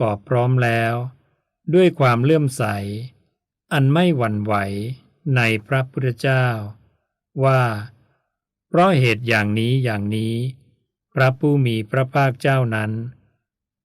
ปอบพร้อมแล้ว ด้วยความเลื่อมใส อันไม่หวั่นไหวในพระพุทธเจ้า ว่า เพราะเหตุอย่างนี้อย่างนี้ พระผู้มีพระภาคเจ้านั้น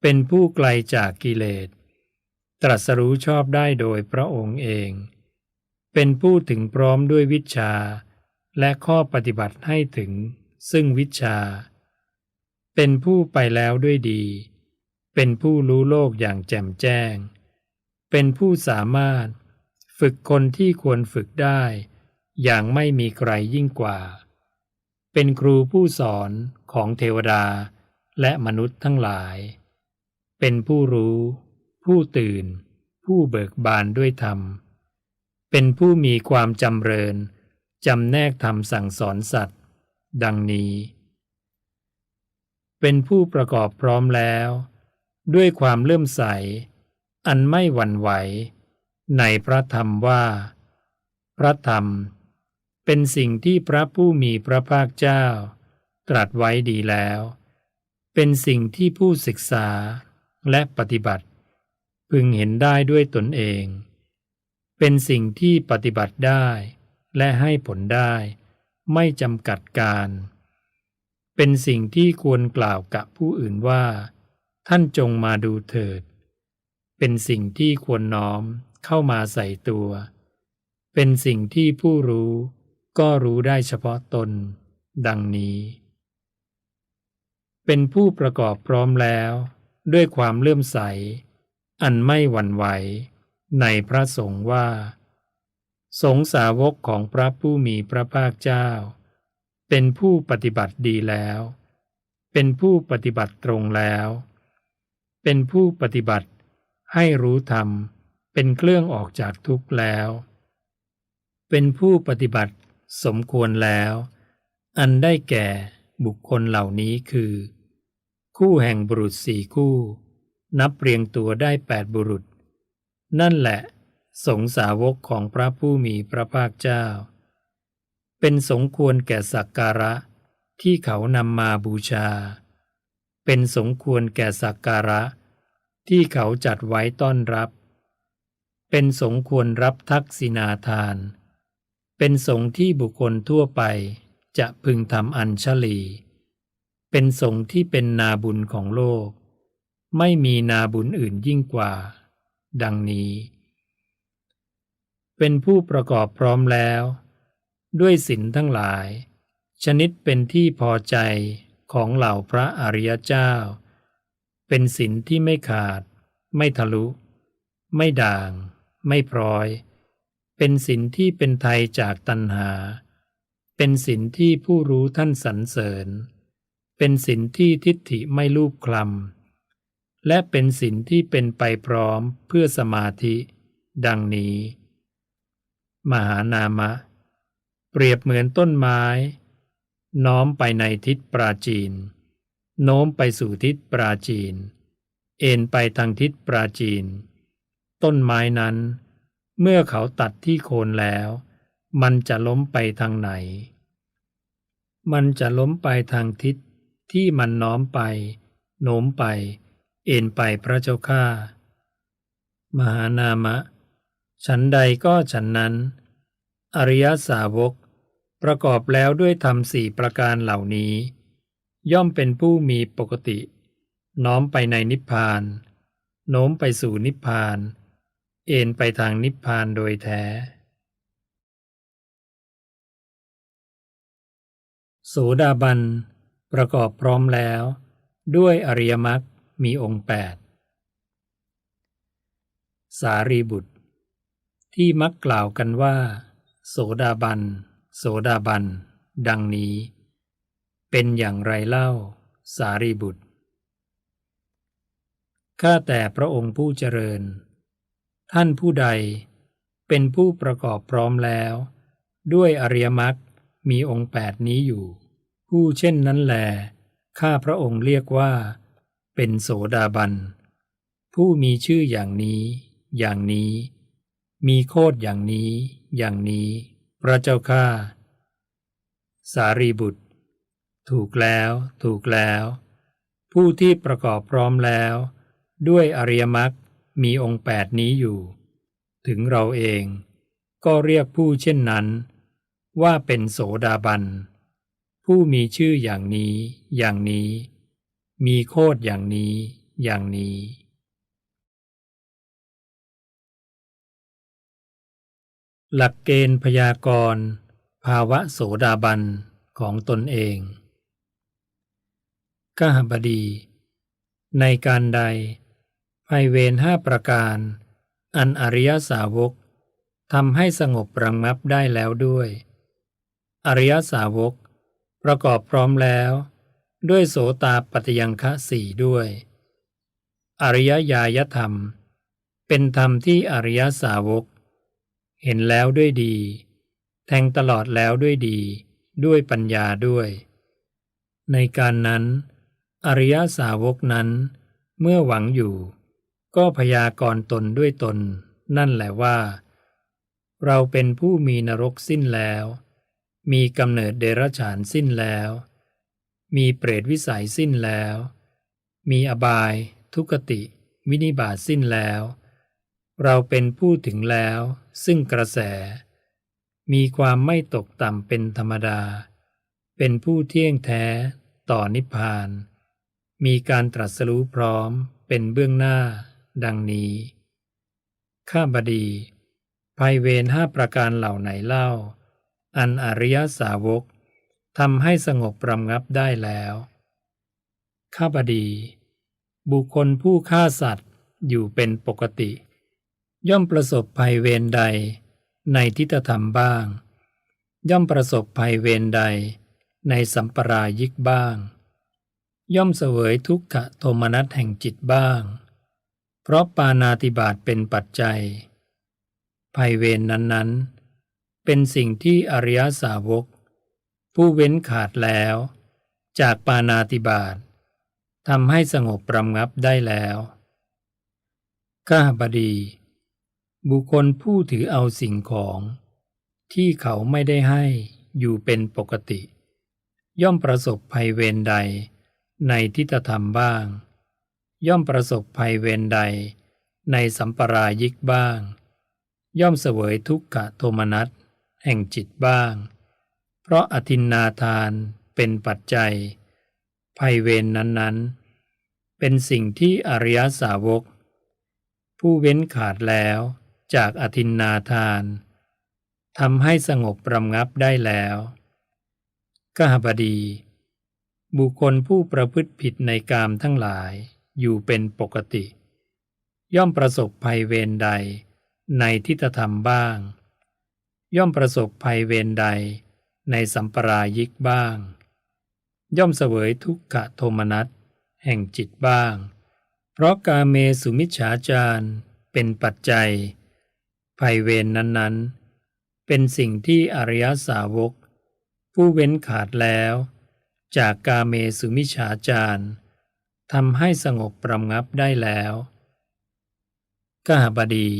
เป็นผู้ไกลจากกิเลส ตรัสรู้ชอบได้โดยพระองค์เอง เป็นผู้ถึงพร้อมด้วยวิชา และข้อปฏิบัติให้ถึงซึ่งวิชา เป็นผู้ไปแล้วด้วยดี เป็นผู้รู้โลกอย่างแจ่มแจ้ง เป็นผู้สามารถฝึกคนที่ควรฝึกได้ อย่างไม่มีใครยิ่งกว่า เป็นครูผู้สอนของเทวดาและมนุษย์ทั้งหลาย เป็นผู้รู้ ผู้ตื่น ผู้เบิกบานด้วยธรรม เป็นผู้มีความจำเริญจำแนกธรรมสั่งสอนสัตว์ ดังนี้ เป็นผู้ประกอบพร้อมแล้ว ด้วยความเลื่อมใส อันไม่หวั่นไหว ในพระธรรมว่า พระธรรม เป็นสิ่งที่พระผู้มีพระภาคเจ้า ตรัสไว้ดีแล้ว เป็นสิ่งที่ผู้ศึกษาและปฏิบัติ พึงเห็นได้ด้วยตนเอง เป็นสิ่งที่ปฏิบัติได้และให้ผลได้ ไม่จำกัดการ เป็นสิ่งที่ควรกล่าวกับผู้อื่นว่า ท่านจงมาดูเถิด เป็นสิ่งที่ควรน้อมเข้ามาใส่ตัว เป็นสิ่งที่ผู้รู้ก็รู้ได้เฉพาะตน ดังนี้ เป็นผู้ประกอบพร้อมแล้ว ด้วยความเลื่อมใส อันไม่หวั่นไหว ในพระสงฆ์ว่า สงสาวกของพระผู้มีพระภาคเจ้า เป็นผู้ปฏิบัติดีแล้ว เป็นผู้ปฏิบัติตรงแล้ว เป็นผู้ปฏิบัติ ให้รู้ธรรม เป็นเครื่องออกจากทุกข์แล้ว เป็นผู้ปฏิบัติสมควรแล้ว อันได้แก่บุคคลเหล่านี้คือ คู่แห่งบุรุษสี่คู่ นับเรียงตัวได้แปดบุรุษ นั่นแหละ สงสาวกของพระผู้มีพระภาคเจ้า เป็นสมควรแก่สักการะที่เขานำมาบูชา เป็นสมควรแก่สักการะ ที่เขาจัดไว้ต้อนรับ เป็นสมควรรับทักษิณาทาน เป็นสงที่บุคคลทั่วไปจะพึงทำอัญชลี เป็นสงที่เป็นนาบุญของโลก ไม่มีนาบุญอื่นยิ่งกว่า ดังนี้ เป็นผู้ประกอบพร้อมแล้ว ด้วยศีลทั้งหลาย ชนิดเป็นที่พอใจ ของเหล่าพระอริยเจ้า เป็นศีลที่ไม่ขาด ไม่ทะลุ ไม่ด่าง ไม่พร้อย เป็นศีลที่เป็นไทยจากตัณหา เป็นศีลที่ผู้รู้ท่านสรรเสริญ เป็นศีลที่ทิฏฐิไม่ลูบคลำและเป็นศีลที่เป็นไปพร้อมเพื่อสมาธิ ดังนี้ มหานามะ เปรียบเหมือนต้นไม้ น้อมไปในทิศปราจีน โน้มไปสู่ทิศปราจีน เอ็นไปทางทิศปราจีน ต้นไม้นั้น เมื่อเขาตัดที่โคนแล้ว มันจะล้มไปทางไหน มันจะล้มไปทางทิศที่มันน้อมไป โน้มไป เอ็นไปพระเจ้าข้ามหานามะ ฉันใดก็ฉันนั้น อริยสาวก ประกอบแล้วด้วยธรรมสี่ประการเหล่านี้ ย่อมเป็นผู้มีปกติ น้อมไปในนิพพาน โน้มไปสู่นิพพาน เอ็นไปทางนิพพานโดยแท้ โสดาบัน ประกอบพร้อมแล้ว ด้วยอริยมรรคมีองค์แปดสารีบุตร ที่มักกล่าวกันว่า โสดาบัน โสดาบัน ดังนี้ เป็นอย่างไรเล่า สารีบุตร ข้าแต่พระองค์ผู้เจริญ ท่านผู้ใดเป็นผู้ประกอบพร้อมแล้ว ด้วยอริยมรรคมีองค์แปดนี้อยู่ ผู้เช่นนั้นแล ข้าพระองค์เรียกว่า เป็นโสดาบัน ผู้มีชื่ออย่างนี้ อย่างนี้ มีโคดอย่างนี้ อย่างนี้ พระเจ้าข้าสารีบุตร ถูกแล้วถูกแล้ว ผู้ที่ประกอบพร้อมแล้ว ด้วยอริยมรรคมีองค์แปดนี้อยู่ ถึงเราเองก็เรียกผู้เช่นนั้น ว่าเป็นโสดาบัน ผู้มีชื่ออย่างนี้ อย่างนี้ มีโคดอย่างนี้ อย่างนี้ หลักเกณฑ์พยากรณ์ ภาวะโสดาบันของตนเองกหบดี ในการใดภัยเวรห้าประการ อันอริยสาวกทำให้สงบระงงับได้แล้วด้วย อริยสาวก ประกอบพร้อมแล้ว ด้วยโสตาปัตยังคะสี่ด้วย อริยญาณธรรม เป็นธรรมที่อริยสาวก เห็นแล้วด้วยดี แทงตลอดแล้วด้วยดี ด้วยปัญญาด้วย ในการนั้น อริยสาวกนั้น เมื่อหวังอยู่ ก็พยากรณ์ตนด้วยตน นั่นแหละว่า เราเป็นผู้มีนรกสิ้นแล้ว มีกำเนิดเดรัจฉานสิ้นแล้ว มีเปรตวิสัยสิ้นแล้ว มีอบาย ทุกติ วินิบาตสิ้นแล้ว เราเป็นผู้ถึงแล้ว ซึ่งกระแส มีความไม่ตกต่ำเป็นธรรมดา เป็นผู้เที่ยงแท้ ต่อนิพพาน มีการตรัสรู้พร้อมเป็นเบื้องหน้า ดังนี้ ข้าบดีภัยเวรห้าประการเหล่าไหนเล่า อันอริยสาวกทำให้สงบประงับได้แล้ว ข้าบดี บุคคลผู้ฆ่าสัตว์อยู่เป็นปกติ ย่อมประสบภัยเวรใด ในทิฏฐธรรมบ้าง ย่อมประสบภัยเวรใด ในสัมปรายิกบ้าง ย่อมเสวยทุกขโทมนัสแห่งจิตบ้าง เพราะปานาติบาตเป็นปัจจัย ภัยเวรนนั้นๆ เป็นสิ่งที่อริยสาวก ผู้เว้นขาดแล้ว จากปานาติบาตทำให้สงบประงับได้แล้ว ข้าบดี บุคคลผู้ถือเอาสิ่งของ ที่เขาไม่ได้ให้อยู่เป็นปกติ ย่อมประสบภัยเวรใด ในทิฏฐธรรมบ้าง ย่อมประสบภัยเวรใด ในสัมปรายิกบ้าง ย่อมเสวยทุกขโทมนัสแห่งจิตบ้าง เพราะอธินนาทานเป็นปัจจัย ภัยเวรนนั้นๆ เป็นสิ่งที่อริยสาวก ผู้เว้นขาดแล้ว จากอธินนาทานทำให้สงบประงับได้แล้วกหบดี บุคคลผู้ประพฤติผิดในกามทั้งหลายอยู่เป็นปกติ ย่อมประสบภัยเวรใดในทิฏฐธรรมบ้าง ย่อมประสบภัยเวรใดในสัมปรายิกบ้าง ย่อมเสวยทุกขโทมนัสแห่งจิตบ้าง เพราะกาเมสุมิจฉาจารเป็นปัจจัย ภัยเวรนนั้นๆ เป็นสิ่งที่อริยสาวก ผู้เว้นขาดแล้ว จากกาเมสุมิจฉาจารทำให้สงบประงับได้แล้วกหบดี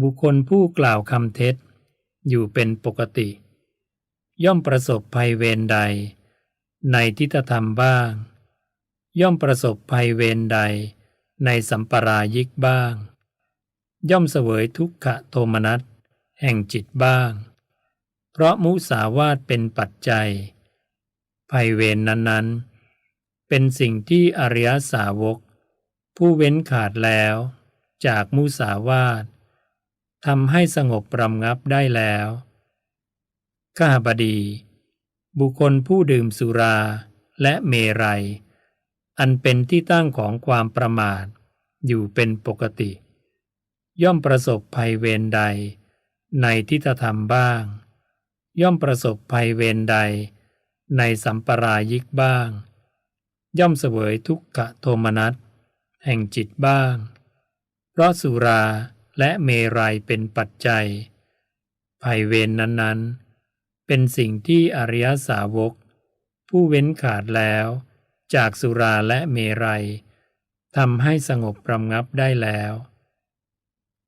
บุคคลผู้กล่าวคำเท็จ อยู่เป็นปกติ ย่อมประสบภัยเวรใด ในทิฏฐธรรมบ้าง ย่อมประสบภัยเวรใด ในสัมปรายิกบ้าง ย่อมเสวยทุกขโทมนัสแห่งจิตบ้าง เพราะมุสาวาทเป็นปัจจัย ภัยเวรนนั้นๆ เป็นสิ่งที่อริยสาวก ผู้เว้นขาดแล้ว จากมุสาวาททำให้สงบประงับได้แล้วข้าบดี บุคคลผู้ดื่มสุราและเมรัย อันเป็นที่ตั้งของความประมาทอยู่เป็นปกติ ย่อมประสบภัยเวรใด ในทิฏฐธรรมบ้าง ย่อมประสบภัยเวรใด ในสัมปรายิกบ้าง ย่อมเสวยทุกขโทมนัสแห่งจิตบ้าง เพราะสุราและเมรัยเป็นปัจจัย ภัยเวรนนั้นๆ เป็นสิ่งที่อริยสาวก ผู้เว้นขาดแล้ว จากสุราและเมรัยทำให้สงบประงับได้แล้ว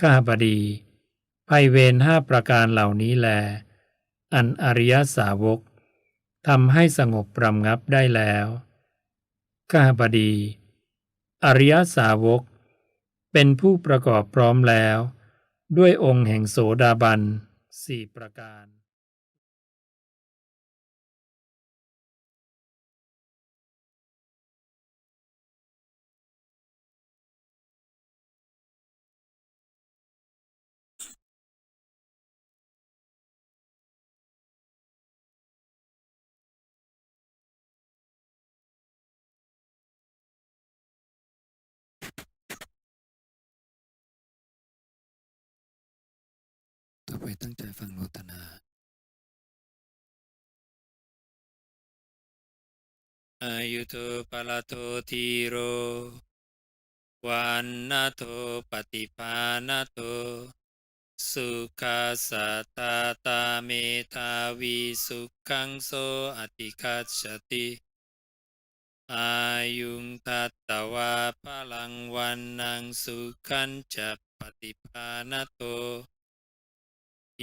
ข้าบดีภัยเวรห้าประการเหล่านี้แล อันอริยสาวกทำให้สงบประงับได้แล้วข้าบดี อริยสาวก เป็นผู้ประกอบพร้อมแล้ว ด้วยองค์แห่งโสดาบันสี่ประการ ต่อไปตั้งใจฟังโนตนาอายุโตปะละโตทีโรวันนาโตปฏิภาณโต สุขาสัตตาตาเมทาวีสุขังโสอติคัจฉติอายุงทัตตวาพลังวันนังสุขันจะปฏิภาณโต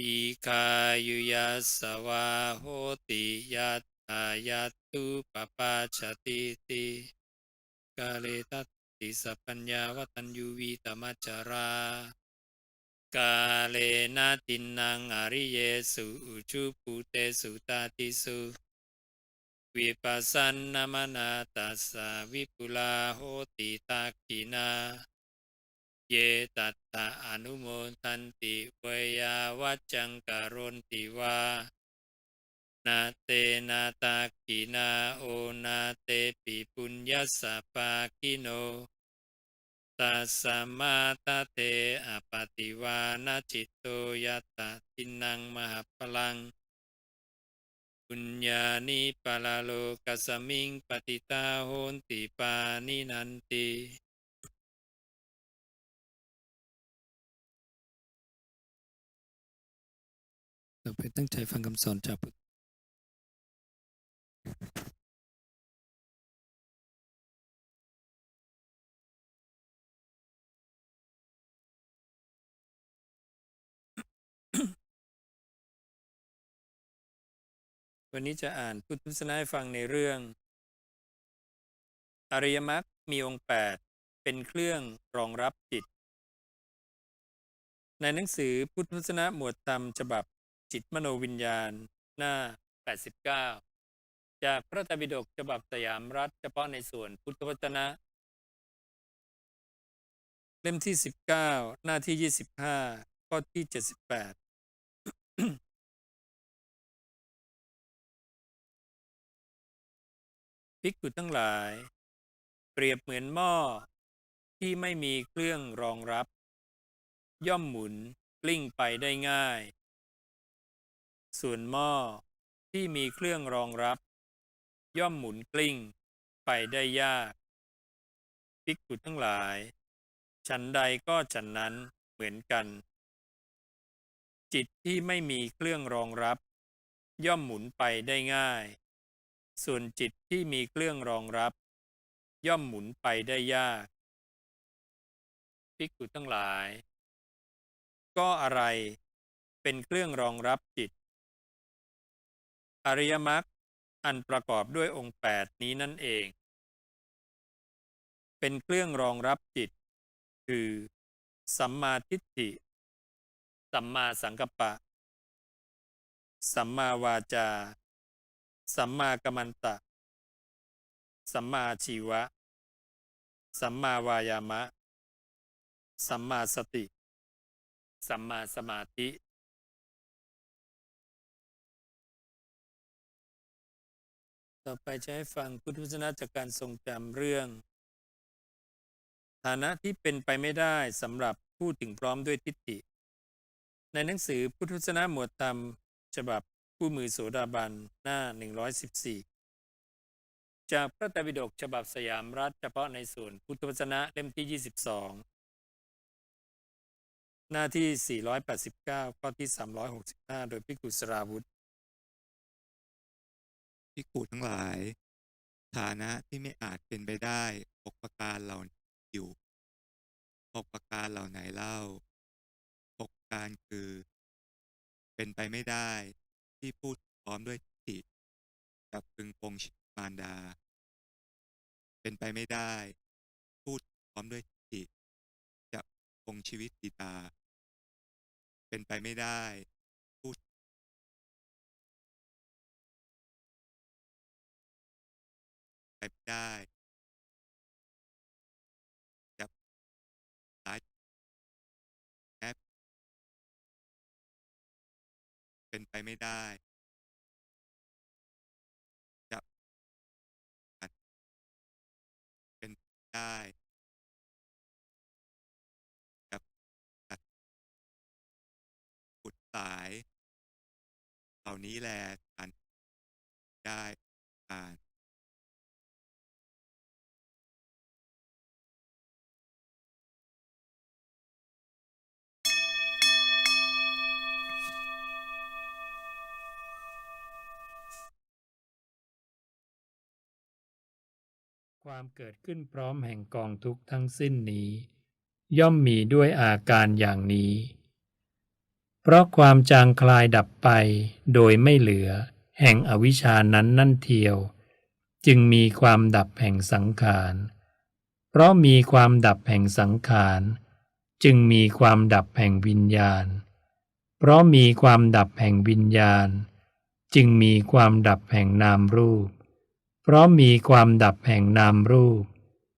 อีกายุยัสสวาโหติยัตตายัตตุปปาชติติกาเลตัตติสัพพัญญาวัตัญญูวีตมัจจารากาเลนะตินังอริเยสุอุชุปุเตสุตาติสุวิปัสสนนมนาตัสสะวิปุลาโหติตักขินา เยตัตตะอนุโมทันติเวยาวัจจังกรณติวานาเตนาตากินาโอนาเตปิปุญญาสะปากิโนตัสสมาตาเตอปติวานาจิตโตยัตตะตินังมหาพลังปุญญานิปะละโลกัสสมิงปฏิตาโหนติปานินันติ ต่อไปตั้งใจฟังคำสอนจากวันนี้จะอ่านพุทธพจน์ให้ฟังในเรื่อง อริยมรรคมีองค์ 8 เป็นเครื่องรองรับจิต ในหนังสือพุทธพจน์หมวดธรรมฉบับ จิตมโนวิญญาณ หน้า 89 จากพระไตรปิฎกฉบับสยามรัฐเฉพาะในส่วนพุทธวจนะ เล่มที่ 19 หน้าที่ 25 ข้อที่ 78ภิกขุทั้งหลาย เปรียบเหมือนหม้อที่ไม่มีเครื่องรองรับ ย่อมหมุนกลิ้งไปได้ง่าย ส่วนหม้อที่มีเครื่องรองรับ ย่อมหมุนกลิ้งไปได้ยากภิกขุทั้งหลาย ฉันใดก็ฉันนั้นเหมือนกัน จิตที่ไม่มีเครื่องรองรับ ย่อมหมุนไปได้ง่าย ส่วนจิตที่มีเครื่องรองรับ ย่อมหมุนไปได้ยากภิกขุทั้งหลาย ก็อะไรเป็นเครื่องรองรับจิต อริยมรรคอันประกอบด้วยองค์ 8 นี้นั่นเอง เป็นเครื่องรองรับจิต คือ สัมมาทิฏฐิ สัมมาสังกัปปะ สัมมาวาจา สัมมากัมมันตะ สัมมาชีวะ สัมมาวายามะ สัมมาสติ สัมมาสมาธิ ต่อไปจะให้ฟังพุทธวจนะจากการทรงจำเรื่อง ฐานะที่เป็นไปไม่ได้สำหรับผู้ถึงพร้อมด้วยทิฏฐิ ในหนังสือพุทธวจนะหมวดธรรมฉบับผู้มือโสดาบันหน้า 114 จากพระไตรปิฎกฉบับสยามรัฐเฉพาะในส่วนพุทธวจนะเล่มที่ 22 หน้าที่ 489 ข้อที่ 365 โดยพิกุสราวุธ ภิกขุทั้งหลาย ฐานะที่ไม่อาจเป็นไปได้หกประการเหล่านี้อยู่หกประการเหล่าไหนเล่าหกปการคือ เป็นไปไม่ได้ที่พูดพร้อมด้วยทิกับพึงปงชิมารดา เป็นไปไม่ได้ พูดพร้อมด้วยทิฏฐิจะคงชีวิตปิตา เป็นไปไม่ได้ ไปไม่ได้จะหลายแอปเป็นไปไม่ได้จะอาจเป็นได้กับตัดขุดสาย เหล่านี้แหละอันได้การ ความเกิดขึ้นพร้อมแห่งกองทุกทั้งสิ้นนี้ ย่อมมีด้วยอาการอย่างนี้ เพราะความจางคลายดับไปโดยไม่เหลือแห่งอวิชานั้นนั่นเทียว จึงมีความดับแห่งสังขาร เพราะมีความดับแห่งสังขาร จึงมีความดับแห่งวิญญาณ เพราะมีความดับแห่งวิญญาณ จึงมีความดับแห่งนามรูป เพราะมีความดับแห่งนามรูป